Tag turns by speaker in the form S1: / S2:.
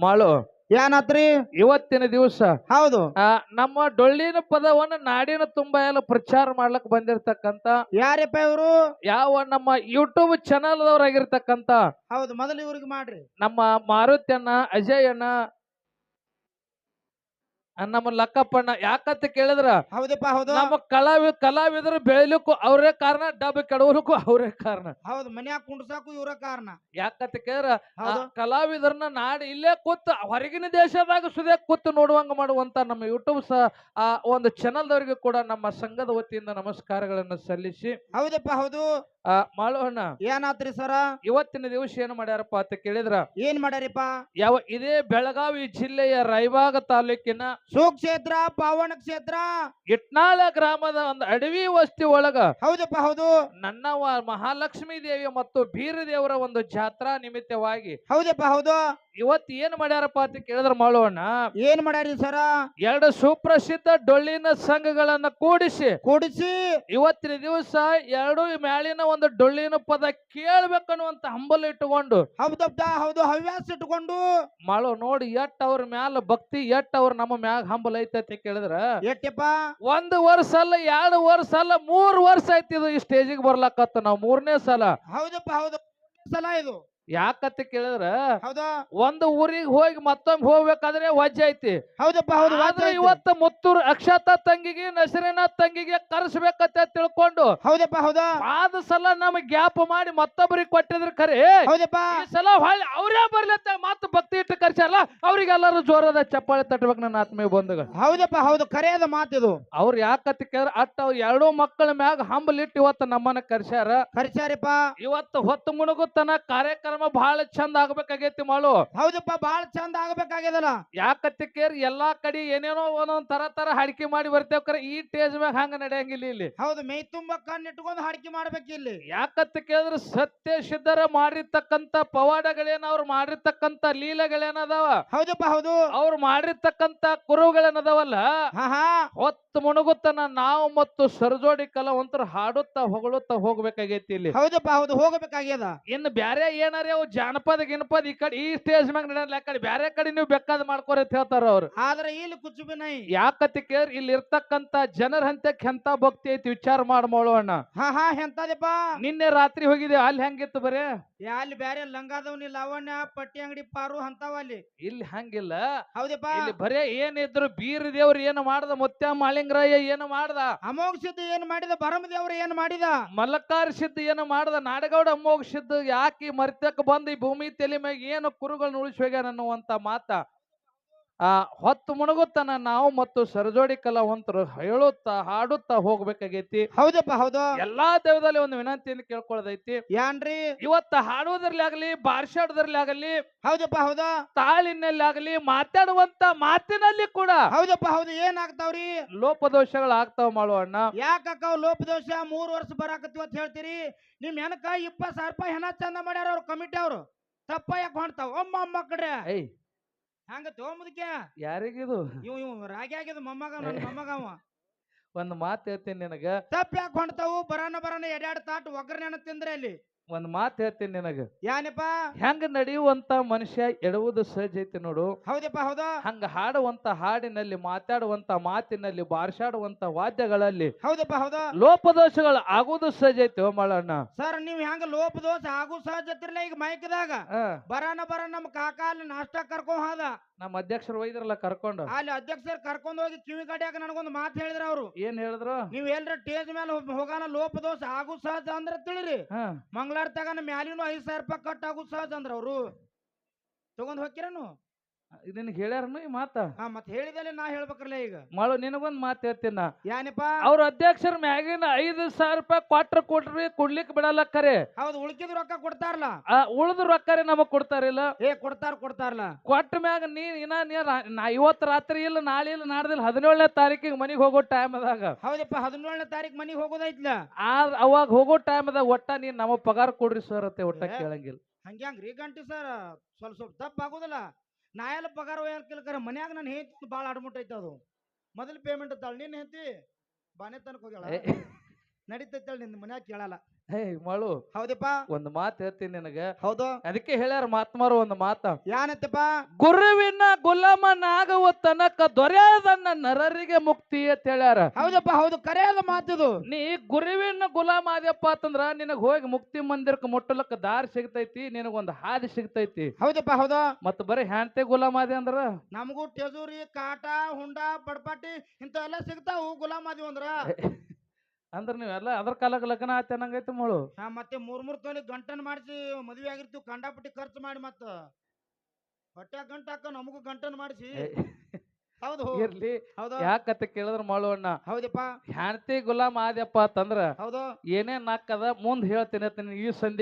S1: ಮಾಳು
S2: ಏನಾತ್ರಿ?
S1: ಇವತ್ತಿನ ದಿವಸ
S2: ಹೌದು.
S1: ಆ, ನಮ್ಮ ಡೊಳ್ಳಿನ ಪದವನ್ನ ನಾಡಿನ ತುಂಬಾ ಎಲ್ಲ ಪ್ರಚಾರ ಮಾಡ್ಲಕ್ ಬಂದಿರತಕ್ಕಂತ
S2: ಯಾರಪ್ಪ ಇವರು?
S1: ಯಾವ ನಮ್ಮ ಯೂಟ್ಯೂಬ್ ಚಾನಲ್ ಆಗಿರ್ತಕ್ಕಂತ
S2: ಹೌದು ಮೊದಲು ಇವ್ರಿಗೆ ಮಾಡ್ರಿ.
S1: ನಮ್ಮ ಮಾರುತಿ ಅಣ್ಣ ಅಜಯ್ ಅಣ್ಣ ನಮ್ಮ ಲಕ್ಕಪ್ಪಣ್ಣ ಯಾಕಂತ ಕೇಳಿದ್ರ?
S2: ಹೌದಪ್ಪ ಹೌದು.
S1: ನಮ್ಮ ಕಲಾವಿ ಕಲಾವಿದರು ಬೆಳಿಲಿಕ್ಕೂ ಅವರೇ ಕಾರಣ ಡಬ್ಬ ಕೆಡವಲಿಕ್ಕೂ ಅವರೇ ಕಾರಣ.
S2: ಹೌದು ಮನ್ಯಾಗ ಕುಂಡ್ಸಾಕು ಇವರ ಕಾರಣ.
S1: ಯಾಕಂತ ಕೇಳಿದ್ರ ಕಲಾವಿದರನ್ನ ನಾಡಿ ಇಲ್ಲೇ ಕೂತ್ ಹೊರಗಿನ ದೇಶದಾಗ ಸುದೇ ಕೂತ್ ನೋಡುವಂಗ ಮಾಡುವಂತ ನಮ್ಮ ಯೂಟ್ಯೂಬ್ ಆ ಒಂದು ಚಾನಲ್ದವರಿಗೂ ಕೂಡ ನಮ್ಮ ಸಂಘದ ವತಿಯಿಂದ ನಮಸ್ಕಾರಗಳನ್ನ ಸಲ್ಲಿಸಿ.
S2: ಹೌದಪ್ಪ ಹೌದು.
S1: ಮಾಳೋಣ.
S2: ಏನಾತ್ರಿ ಸರ?
S1: ಇವತ್ತಿನ ದಿವಸ ಏನು ಮಾಡ್ಯಾರಪ್ಪ ಅಂತ ಕೇಳಿದ್ರ?
S2: ಏನ್ ಮಾಡ್ಯಾರಪ್ಪ?
S1: ಯಾವ ಇದೇ ಬೆಳಗಾವಿ ಜಿಲ್ಲೆಯ ರಾಯಬಾಗ ತಾಲೂಕಿನ
S2: ಸುಕ್ಷೇತ್ರ ಪಾವನ ಕ್ಷೇತ್ರ.
S1: ಇಟ್ನಾಳ ಗ್ರಾಮದ ಒಂದು ಅಡವಿ ವಸ್ತಿ ಒಳಗ
S2: ಹೌದಪ್ಪ ಹೌದು.
S1: ನನ್ನ ಮಹಾಲಕ್ಷ್ಮೀ ದೇವಿ ಮತ್ತು ಬೀರದೇವರ ಒಂದು ಜಾತ್ರಾ ನಿಮಿತ್ತವಾಗಿ
S2: ಹೌದಪ್ಪ ಹೌದು.
S1: ಇವತ್ತು ಏನ್ ಮಾಡ್ಯಾರಪ್ಪ ಅಂತ ಕೇಳಿದ್ರ ಮಾಡೋಣ
S2: ಏನ್ ಮಾಡ್ಯಾರಿ ಸರ?
S1: ಎರಡು ಸುಪ್ರಸಿದ್ಧ ಡೊಳ್ಳಿನ ಸಂಘಗಳನ್ನ ಕೂಡಿಸಿ.
S2: ಕೂಡಿಸಿ.
S1: ಇವತ್ತಿನ ದಿವಸ ಎರಡು ಮ್ಯಾಲಿನ ಒಂದು ಡೊಳ್ಳಿನ ಪದ ಕೇಳ್ಬೇಕನ್ನುವಂತ ಹಂಬಲ ಇಟ್ಟುಕೊಂಡು.
S2: ಹೌದಪ್ಪ ಹೌದು ಹವ್ಯಾಸ ಇಟ್ಟುಕೊಂಡು.
S1: ಮಾಳು ನೋಡಿ ಎಟ್ ಅವ್ರ ಮ್ಯಾಲ ಭಕ್ತಿ ಎಟ್ ಅವ್ರ ನಮ್ಮ ಮ್ಯಾಗ ಹಂಬಲ ಐತೆ ಅಂತ ಕೇಳಿದ್ರ.
S2: ಎಟ್ಟಪ್ಪ
S1: ಒಂದು ವರ್ಷ ಅಲ್ಲ ಎರಡು ವರ್ಷ ಅಲ್ಲ ಮೂರ್ ವರ್ಷ ಐತಿ ಇದು ಈ ಸ್ಟೇಜಿಗೆ ಬರ್ಲಾಕತ್ತ. ನಾವು ಮೂರನೇ ಸಲ.
S2: ಹೌದಪ್ಪ ಹೌದು ಸಲ ಇದು.
S1: ಯಾಕಂತ ಕೇಳಿದ್ರ
S2: ಹೌದಾ?
S1: ಒಂದು ಊರಿಗೆ ಹೋಗಿ ಮತ್ತೊಮ್ಮೆ ಹೋಗ್ಬೇಕಾದ್ರೆ ವಜ್ಜೆ ಐತಿ.
S2: ಹೌದಪ್ಪ ಹೌದು
S1: ಆದ್ರೆ ಇವತ್ತ ಮುತ್ತೂರು ಅಕ್ಷತಾ ತಂಗಿಗೆ ನಸರಿನ ತಂಗಿಗೆ ಕರೆಸ್ಬೇಕಂತ ತಿಳ್ಕೊಂಡು
S2: ಹೌದಪ್ಪ ಹೌದಾ?
S1: ಆದ ಸಲ ನಮಗ್ ಗ್ಯಾಪ್ ಮಾಡಿ ಮತ್ತೊಬ್ಬರಿಗೆ ಕೊಟ್ಟಿದ್ರ ಖರೆ.
S2: ಹೌದಪ್ಪ.
S1: ಈ ಸಲ ಹೊಳ್ಳಿ ಅವರೇ ಬರ್ಲತ್ತ ಮತ್ತ ಭಕ್ತಿ ಇಟ್ಟು ಕರ್ಸ್ಯಾರಲ್ಲ ಅವ್ರಿಗೆಲ್ಲರೂ ಜೋರದ ಚಪ್ಪಾಳೆ ತಟ್ಬೇಕು ನನ್ನ ಆತ್ಮೀಯ ಬಂಧುಗಳು.
S2: ಹೌದಪ್ಪ ಹೌದು ಕರೆಯದ ಮಾತಿದು
S1: ಅವ್ರು ಯಾಕತ್ತ ಕೇಳಿದ್ರ ಅಟ್ಟ ಅವ್ರ ಎರಡು ಮಕ್ಕಳ ಮ್ಯಾಗ ಹಂಬಲಿಟ್ಟು ಇವತ್ತು ನಮ್ಮನ್ನ ಕರ್ಸ್ಯಾರ.
S2: ಕರ್ಸ್ಯಾರಪ್ಪ.
S1: ಇವತ್ತು ಹೊತ್ತು ಮುಣುಗುತ್ತನ ಕಾರ್ಯಕ್ರಮ ಬಹಳ ಚಂದ ಆಗ್ಬೇಕಾಗೈತಿ ಮಾಳು.
S2: ಹೌದಪ್ಪ ಬಹಳ ಚಂದ ಆಗ್ಬೇಕಾಗ್ಯದಲ್ಲ.
S1: ಯಾಕತ್ತ ಕೇರ್ ಎಲ್ಲಾ ಕಡೆ ಏನೇನೋ ಒಂದೊಂದ್ ತರ ತರ ಹಾಡಿಕೆ ಮಾಡಿ ಬರ್ತೇವ್ ಕರೆ ಈ ಟೇಜ್ ಮ್ಯಾಗ ಹಂಗ ನಡೆಯಂಗಿಲ್ಲ ಇಲ್ಲಿ
S2: ಹೌದು ಮೈ ತುಂಬ ಕಣ್ಣಿಟ್ಕೊಂಡು ಹಾಡಿಕೆ ಮಾಡ್ಬೇಕು ಇಲ್ಲಿ.
S1: ಯಾಕತ್ತ ಕೇಳಿದ್ರೆ ಸತ್ಯ ಸಿದ್ಧರ ಮಾಡಿರ್ತಕ್ಕಂತ ಪವಾಡಗಳೇನ ಅವ್ರು ಮಾಡಿರ್ತಕ್ಕಂತ ಲೀಲೆಗಳೇನದಾವ?
S2: ಹೌದಪ್ಪ ಹೌದು.
S1: ಅವ್ರು ಮಾಡಿರ್ತಕ್ಕಂತ ಕುರುಗಳೇನದಾವಲ್ಲ? ಹೊತ್ತು ಮುಣುಗುತ್ತನ ನಾವು ಮತ್ತು ಸರ್ಜೋಡಿ ಕಲಾವಂತರು ಹಾಡುತ್ತಾ ಹೊಗಳುತ್ತಾ ಹೋಗ್ಬೇಕಾಗೈತಿ ಇಲ್ಲಿ.
S2: ಹೌದಪ್ಪ ಹೌದು ಹೋಗಬೇಕಾಗ್ಯದ.
S1: ಇನ್ನು ಬ್ಯಾರೆ ಏನಾರೇ ಅವು ಜಾನಪದ ಗಿನಪದ ಈ ಕಡೆ ಈ ಸ್ಟೇಜ್ ಮ್ಯಾಗ ನಡೆಯಲ್ಲ ಆ ಕಡೆ ಬ್ಯಾರೆ ಕಡೆ ನೀವು ಬೇಕಾದ್ ಮಾಡ್ಕೋರಿ ಅಂತ ಹೇಳ್ತಾರ ಅವ್ರು.
S2: ಆದ್ರೆ ಇಲ್ಲಿ ಕುಚ್ಚುಬಿ ನೈ.
S1: ಯಾಕತಿ ಕೇಳಿ ಇಲ್ಲಿ ಇರ್ತಕ್ಕಂತ ಜನರ ಹಂತಕ್ಕೆ ಎಂತ ಭಕ್ತಿ ಐತಿ ವಿಚಾರ ಮಾಡ್ಮೋಳು ಅಣ್ಣ.
S2: ಹಾ ಹಾ ಎಂತದಪ್ಪ?
S1: ನಿನ್ನೆ ರಾತ್ರಿ ಹೋಗಿದ್ದೆ ಅಲ್ಲಿ ಹೆಂಗಿತ್ತು ಬರೇ?
S2: ಅಲ್ಲಿ ಬ್ಯಾರೆ ಲಂಗಾದವ್ನಿ ಲಾವಣ್ಯ ಪಟ್ಟಿ ಅಂಗಡಿ ಪಾರು ಅಂತಾವ ಅಲ್ಲಿ.
S1: ಇಲ್ಲಿ ಹಂಗಿಲ್ಲ.
S2: ಹೌದಪ್ಪ?
S1: ಇಲ್ಲಿ ಬರೇ ಏನಿದ್ರು ಬೀರ್ ದೇವ್ರು ಏನು ಮಾಡ್ದ ಮುತ್ಯ ಮಾಳಿಂಗರಾಯ ಏನು ಮಾಡ್ದ?
S2: ಅಮೋಘ ಸಿದ್ಧ ಏನ್ ಮಾಡಿದ ಬರಮ ದೇವ್ರು ಏನ್ ಮಾಡಿದ?
S1: ಮಲ್ಲಕಾರ ಸಿದ್ಧ ಏನು ಮಾಡ್ದ ನಾಡಗೌಡ ಅಮೋಘ ಸಿದ್ಧ ಯಾಕೆ ಮರ್ತಕ್ಕೆ ಬಂದು ಈ ಭೂಮಿ ತಲೆ ಮ್ಯಾಗ ಏನು ಕುರುಗಳನ್ನ ಉಳಿಸಿ ಹೋಗ್ಯಾನ ಅನ್ನುವಂತ ಮಾತ ಆ ಹೊತ್ತು ಮುಣಗುತ್ತನ ನಾವು ಮತ್ತು ಸರಜೋಡಿ ಕಲಾವಂತರು ಹೇಳುತ್ತಾ ಹಾಡುತ್ತಾ ಹೋಗ್ಬೇಕಾಗೈತಿ.
S2: ಹೌದಪ್ಪ ಹೌದು.
S1: ಎಲ್ಲಾ ದೇವದಲ್ಲಿ ಒಂದು ವಿನಂತಿಯನ್ನು ಕೇಳ್ಕೊಳ್ಳೋದೈತಿ.
S2: ಯಾನ್ರಿ?
S1: ಇವತ್ತ ಹಾಡುವುದ್ರಲ್ಲಿ ಆಗಲಿ ಬಾರ್ಸಾಡೋದ್ರಲ್ಲಿ ಆಗಲಿ
S2: ಹೌದಪ್ಪ ಹೌದು.
S1: ತಾಳಿನಲ್ಲಿ ಆಗಲಿ ಮಾತಾಡುವಂತ ಮಾತಿನಲ್ಲಿ ಕೂಡ
S2: ಹೌದಪ್ಪ ಹೌದು. ಏನ್ ಆಗ್ತಾವ್ರಿ
S1: ಲೋಪದೋಷಗಳು ಆಗ್ತಾವ ಮಾಡೋಣ
S2: ಯಾಕಕ್ಕ ಲೋಪದೋಷ? ಮೂರ್ ವರ್ಷ ಬರಾಕತ್ತಿ ಅಂತ ಹೇಳ್ತೀರಿ? ನಿಮ್ ಹೆನಕ ಇಪ್ಪತ್ ಸಾವಿರ ರೂಪಾಯಿ ಹೆಣ ಚಂದ ಮಾಡ್ಯಾರ ಅವ್ರ ಕಮಿಟಿ ಅವ್ರು. ತಪ್ಪ ಯಾಕೆ ಹೊಂಟಾವ ಒಮ್ಮ ಮಕ್ಕಳ್ರೆ
S1: ಏಯ್
S2: ಹಂಗ ತಗೊಂಬದಕ್ಕೆ
S1: ಯಾರಿಗಿದು?
S2: ಇವ್ ಇವ್ ರಾಗಿ ಆಗ್ಯದ ಮೊಮ್ಮಗ ನನ್ನ ಮೊಮ್ಮಗ
S1: ಒಂದ್ ಮಾತು ಹೇಳ್ತೀನಿ ನಿನಗ.
S2: ತಪ್ಪ ಯಾಕೆ ಹೊಂಡ್ತಾವು ಬರಾನ ಬರಾನ ಎಡ್ಯಾಡ್ ತಾಟ್ ಒಗ್ಗರಣೆ ತಿಂದ್ರೆ ಅಲ್ಲಿ
S1: ಒಂದ್ ಮಾತು ಹೇಳ್ತೀನಿ ನಿನಗ.
S2: ಯಾನಪ್ಪ?
S1: ಹೆಂಗ ನಡೆಯುವಂತ ಮನುಷ್ಯ ಎಡುವುದು ಸಹಜ ಐತಿ ನೋಡು.
S2: ಹೌದಪ್ಪ ಹೌದಾ.
S1: ಹಂಗ ಹಾಡುವಂತ ಹಾಡಿನಲ್ಲಿ ಮಾತಾಡುವಂತ ಮಾತಿನಲ್ಲಿ ಬಾರ್ಸಾಡುವಂತ ವಾದ್ಯಗಳಲ್ಲಿ
S2: ಹೌದಪ್ಪ ಹೌದಾ.
S1: ಲೋಪದೋಷಗಳು ಆಗುವುದು ಸಹಜ ಐತಿ ಮಳಣ್ಣ.
S2: ಸರ್ ನೀವ್ ಹೆಂಗ ಲೋಪದೋಷ ಆಗು ಸಹಜ ಈಗ ಮೈಕ್ದಾಗ? ಬರಾನ ಬರ ನಮ್ಮ ಕಾಕ ಅಲ್ಲಿ ನಾಷ್ಟ ಕರ್ಕೊಂಡ್ ಹೋದ.
S1: ನಮ್ಮ ಅಧ್ಯಕ್ಷರು ಒಯ್ದ್ರಲ್ಲ ಕರ್ಕೊಂಡು.
S2: ಅಲ್ಲಿ ಅಧ್ಯಕ್ಷರು ಕರ್ಕೊಂಡ್ ಹೋಗಿ ಕಿವಿ ಕಡಿಯಾಕ ನನಗೊಂದು ಮಾತು ಹೇಳಿದ್ರ ಅವ್ರು.
S1: ಏನ್ ಹೇಳಿದ್ರು?
S2: ನೀವ್ ಎಲ್ರ ಟೇಜ್ ಮೇಲೆ ಹೋಗ್- ಹೋಗಾನ ಲೋಪ ದೋಷ ಆಗು ಸಹಜ ಅಂದ್ರ ತಿಳಿರಿ.
S1: ಹಾ.
S2: ಮಂಗಳಾರ ತಗನ ಮ್ಯಾಲಿನೂ ಐದ್ ಸಾವಿರ ರೂಪಾಯಿ ಕಟ್ ಆಗು ಸಹಜ ಅಂದ್ರ ಅವ್ರು. ತಗೊಂಡ್ ಹೋಗ್ಕಿರನು
S1: ನಿನಗೆ ಹೇಳ್ಯಾರನು ಈ ಮಾತ?
S2: ಹಾ ಮತ್ ಹೇಳಿದಲೆ ನಾ ಹೇಳ್ಬೇಕ್ರಲ್ಲ ಈಗ?
S1: ಮಾಡು ನಿನಗೊಂದ್ ಮಾತು ಹೇಳ್ತೀನಿ ನಾ.
S2: ಯಾನಪ್ಪ?
S1: ಅವ್ರ ಅಧ್ಯಕ್ಷರ ಮ್ಯಾಗಿನ ಐದು ಸಾವಿರ ರೂಪಾಯಿ ಕ್ವಾಟ್ರ್ ಕೊಡ್ರಿ ಕೊಡ್ಲಿಕ್ ಬಿಡಲ್ಲ ಕರೆ.
S2: ಹೌದು ಉಳ್ಕಿದ್ ರೊಕ್ಕ ಕೊಡ್ತಾರಲ್ಲ
S1: ಆ ಉಳ್ದ ರೊಕ್ಕರೆ ನಮಗ್ ಕೊಡ್ತಾರಿಲ್ಲ
S2: ಏ ಕೊಡ್ತಾರ ಕೊಡ್ತಾರಲ್ಲ
S1: ಕೊಟ್ಟ ಮ್ಯಾಗ ನೀ ಇನ್ನ ನೀ ರಾ- ನಾ ಇವತ್ತು ರಾತ್ರಿ ಇಲ್ಲ ನಾಳೆ ಇಲ್ಲ ನಾಡ್ದಿಲ್ಲ ಹದಿನೇಳನೇ ತಾರೀಕಿಗೆ ಮನಿಗ್ ಹೋಗೋ ಟೈಮ್ ಅದಾಗ.
S2: ಹೌದಪ್ಪ ಹದಿನೇಳನೇ ತಾರೀಕು ಮನಿಗ್ ಹೋಗೋದೈತ್ಲ?
S1: ಆ ಅವಾಗ ಹೋಗೋ ಟೈಮ್ ಅದಾಗ ಒಟ್ಟ ನೀನ್ ನಮ್ಮ ಪಗಾರ ಕೊಡ್ರಿ ಸರ್ ಅಂತ ಒಟ್ಟ. ಕೇಳಂಗಿಲ್ಲ.
S2: ಹಂಗ್ಯಾಂಗ್ರಿ ಗಂಟಿ ಸರ್? ಸ್ವಲ್ಪ ಸ್ವಲ್ಪ ಆಗೋದಿಲ್ಲ ನಾ ಎಲ್ಲ ಪಗಾರ ಕೇಳ್ಕರ ಮನ್ಯಾಗ ನಾನು ಹೇಳ್ತಿ ಭಾಳ ಅಡ್ಮುಟ್ಟೈತೆ ಅದು. ಮೊದಲು ಪೇಮೆಂಟ್ ಅತ್ತಾಳ ನೀನ್ ಹೇಳ್ತಿ ಬಾನೆ ತನಕ ಹೋಗ್ಯಾಳ. ನಡೀತೈತೆ ನಿನ್ನ ಮನ್ಯಾಗ ಕೇಳಲ್ಲ.
S1: ಹೇ ಮಾಡು
S2: ಹೌದಪ್ಪ.
S1: ಒಂದ್ ಮಾತು ಹೇಳ್ತೀನಿ ನಿನಗ.
S2: ಹೌದು.
S1: ಅದಕ್ಕೆ ಹೇಳ್ಯಾರ ಮಾತ್ಮಾರು ಒಂದು ಮಾತ.
S2: ಯಾನತ್ತಪ್ಪ
S1: ಗುರುವಿನ ಗುಲಾಮನಾಗುವ ತನಕ ದೊರೆಯದನ್ನ ನರರಿಗೆ ಮುಕ್ತಿ ಅಂತ ಹೇಳ್ಯಾರ.
S2: ಹೌದಪ್ಪ ಹೌದು ಕರೆಯದ ಮಾತಿದು.
S1: ನೀ ಗುರುವಿನ ಗುಲಾಮ ಆದ್ಯಪ್ಪ ಅಂತಂದ್ರ ನಿನಗ್ ಹೋಗಿ ಮುಕ್ತಿ ಮಂದಿರಕ್ಕೆ ಮುಟ್ಟಲಕ್ಕ ದಾರಿ ಸಿಗ್ತೈತಿ ನಿನಗೊಂದು ಹಾದಿ ಸಿಗ್ತೈತಿ.
S2: ಹೌದಪ್ಪ ಹೌದು.
S1: ಮತ್ತ ಬರೀ ಹೆಂಡತಿ ಗುಲಾಮ ಆದಿ ಅಂದ್ರ?
S2: ನಮಗೂ ಟೆಜೂರಿ ಕಾಟ ಹುಂಡ ಪಡ್ಪಾಟಿ ಇಂಥವೆಲ್ಲ ಸಿಗ್ತಾವು ಗುಲಾಮಾದಿ ಅಂದ್ರ
S1: ಅಂದ್ರ ನೀವೆಲ್ಲ ಅದ್ರ ಕಾಲಕ್ಕೆ ಲಗ್ನ ಆತ ಅನ್ನಂಗೈತಿ ಮಳು.
S2: ಹಾ ಮತ್ತೆ ಮೂರ್ ಮೂರ್ ತೊಲಿ ಗಂಟನ್ ಮಾಡಿಸಿ ಮದ್ವೆ ಆಗಿರ್ತೀವಿ ಕಂಡಾಪಟ್ಟಿ ಖರ್ಚು ಮಾಡಿ ಮತ್ತ. ಹೊಟ್ಟೆ ಗಂಟ ಹಾಕ ನಮಗೂ ಗಂಟನ್ ಮಾಡಿಸಿ. ಹೌದು.
S1: ಇರ್ಲಿ.
S2: ಹೌದು.
S1: ಯಾಕತ್ತ ಕೇಳಿದ್ರ ಮಾಳು ಅಣ್ಣ?
S2: ಹೌದಪ್ಪ.
S1: ಹೆಂಡತಿ ಗುಲಾಮ್ ಆದ್ಯಪ್ಪ ಅಂತಂದ್ರ
S2: ಹೌದು.
S1: ಏನೇ ಹಾಕದ ಮುಂದ್ ಹೇಳ್ತೀನಿ ಅಂತ ಈ ಸಂಧಿ